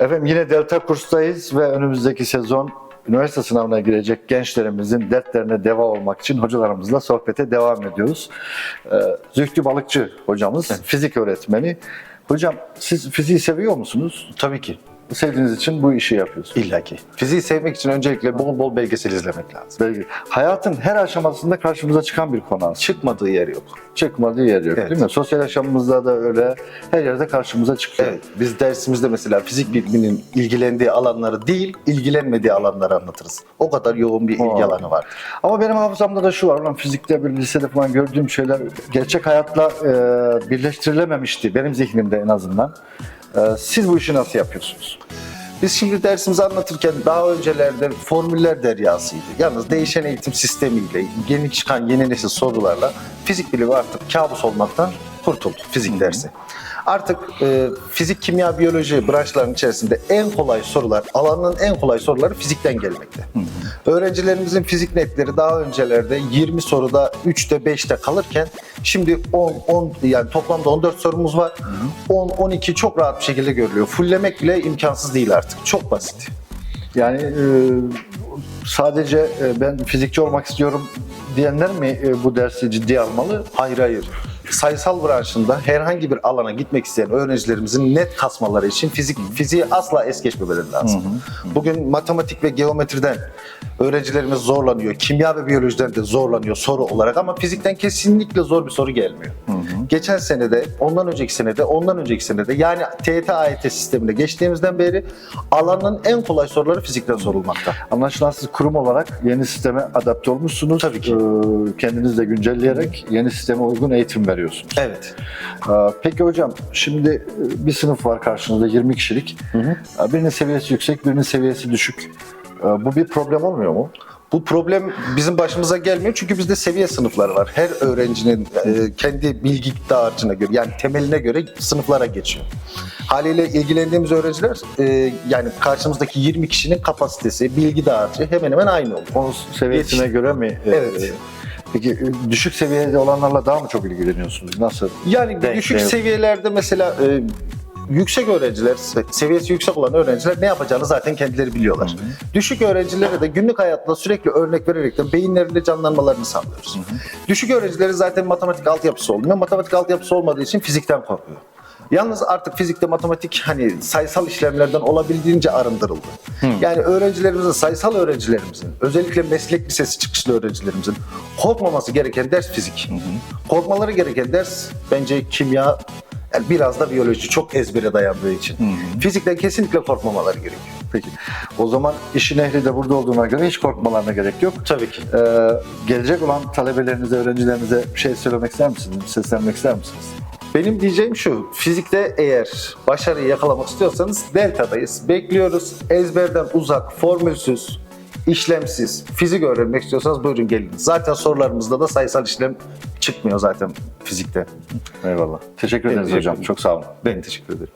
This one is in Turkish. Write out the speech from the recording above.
Efendim yine Delta kurstayız ve önümüzdeki sezon üniversite sınavına girecek gençlerimizin dertlerine deva olmak için hocalarımızla sohbete devam ediyoruz. Ee, Zühtü Balıkçı hocamız, fizik öğretmeni. Hocam siz fiziği seviyor musunuz? Tabii ki. Sevdiğiniz için bu işi yapıyorsunuz. İlla ki. Fiziği sevmek için öncelikle bol bol belgesel izlemek lazım. Belki hayatın her aşamasında karşımıza çıkan bir konu aslında. Çıkmadığı yer yok. Çıkmadığı yer yok Evet. değil mi? Sosyal yaşamımızda da öyle her yerde karşımıza çıkıyor. Evet. Biz dersimizde mesela fizik biliminin ilgilendiği alanları değil, ilgilenmediği alanları anlatırız. O kadar yoğun bir ilgi Aa. alanı var. Ama benim hafızamda da şu var, ulan fizikte bir lisede falan gördüğüm şeyler gerçek hayatla e, birleştirilememişti benim zihnimde en azından. E, siz bu işi nasıl yapıyorsunuz? Biz şimdi dersimizi anlatırken daha öncelerde formüller deryasıydı. Yalnız değişen eğitim sistemiyle, yeni çıkan yeni nesil sorularla fizik bilimi artık kabus olmaktan kurtuldu fizik dersi. Artık e, fizik, kimya, biyoloji branşlarının içerisinde en kolay sorular, alanın en kolay soruları fizikten gelmekte. Öğrencilerimizin fizik netleri daha öncelerde 20 soruda 3'te 5'te kalırken şimdi 10, 10 yani toplamda 14 sorumuz var. 10, 12 çok rahat bir şekilde görülüyor. Fullemek bile imkansız değil artık. Çok basit. Yani e, sadece e, ben fizikçi olmak istiyorum diyenler mi e, bu dersi ciddiye almalı? Hayır hayır. Sayısal branşında herhangi bir alana gitmek isteyen öğrencilerimizin net kasmaları için fizik fiziği asla es geçmemeleri lazım. Bugün matematik ve geometriden öğrencilerimiz zorlanıyor. Kimya ve biyolojiden de zorlanıyor soru olarak ama fizikten kesinlikle zor bir soru gelmiyor. Geçen senede, ondan önceki senede, ondan önceki senede yani TYT AYT sistemine geçtiğimizden beri alanın en kolay soruları fizikten sorulmakta. Anlaşılan siz kurum olarak yeni sisteme adapte olmuşsunuz. Tabii ki. E, kendiniz de güncelleyerek yeni sisteme uygun eğitim veriyorsunuz. Evet. Ee, Peki hocam, şimdi e, bir sınıf var karşınızda 20 kişilik. Ee, Birinin seviyesi yüksek, birinin seviyesi düşük. Ee, Bu bir problem olmuyor mu? Bu problem bizim başımıza gelmiyor çünkü bizde seviye sınıfları var. Her öğrencinin e, kendi bilgi dağarcığına göre yani temeline göre sınıflara geçiyor. Haliyle ilgilendiğimiz öğrenciler e, yani karşımızdaki 20 kişinin kapasitesi, bilgi dağarcığı hemen hemen aynı oluyor. Onun seviyesine Yetiş- göre mi? e, Evet. e, Peki düşük seviyede olanlarla daha mı çok ilgileniyorsunuz? Nasıl? Yani Denk düşük değil. seviyelerde mesela e, yüksek öğrenciler, se- seviyesi yüksek olan öğrenciler ne yapacağını zaten kendileri biliyorlar. Düşük öğrencilere de günlük hayatta sürekli örnek vererekten beyinlerinde canlanmalarını sağlıyoruz. Düşük öğrencilerin zaten matematik altyapısı olmuyor. Matematik altyapısı olmadığı için fizikten korkuyor. Yalnız artık fizikte matematik hani sayısal işlemlerden olabildiğince arındırıldı. Yani öğrencilerimizin, sayısal öğrencilerimizin, özellikle meslek lisesi çıkışlı öğrencilerimizin korkmaması gereken ders fizik. Korkmaları gereken ders bence kimya, yani biraz da biyoloji çok ezbere dayandığı için. Fizikten kesinlikle korkmamaları gerekiyor. Peki. O zaman işin ehli de burada olduğuna göre hiç korkmalarına gerek yok. Tabii ki. Ee, gelecek olan talebelerinize, öğrencilerinize bir şey söylemek ister misiniz? Seslenmek ister misiniz? Benim diyeceğim şu, fizikte eğer başarıyı yakalamak istiyorsanız deltadayız. Bekliyoruz. Ezberden uzak, formülsüz, işlemsiz fizik öğrenmek istiyorsanız buyurun gelin. Zaten sorularımızda da sayısal işlem çıkmıyor zaten fizikte. Eyvallah. Teşekkür ederiz hocam. Çok sağ olun. Ben teşekkür ederim.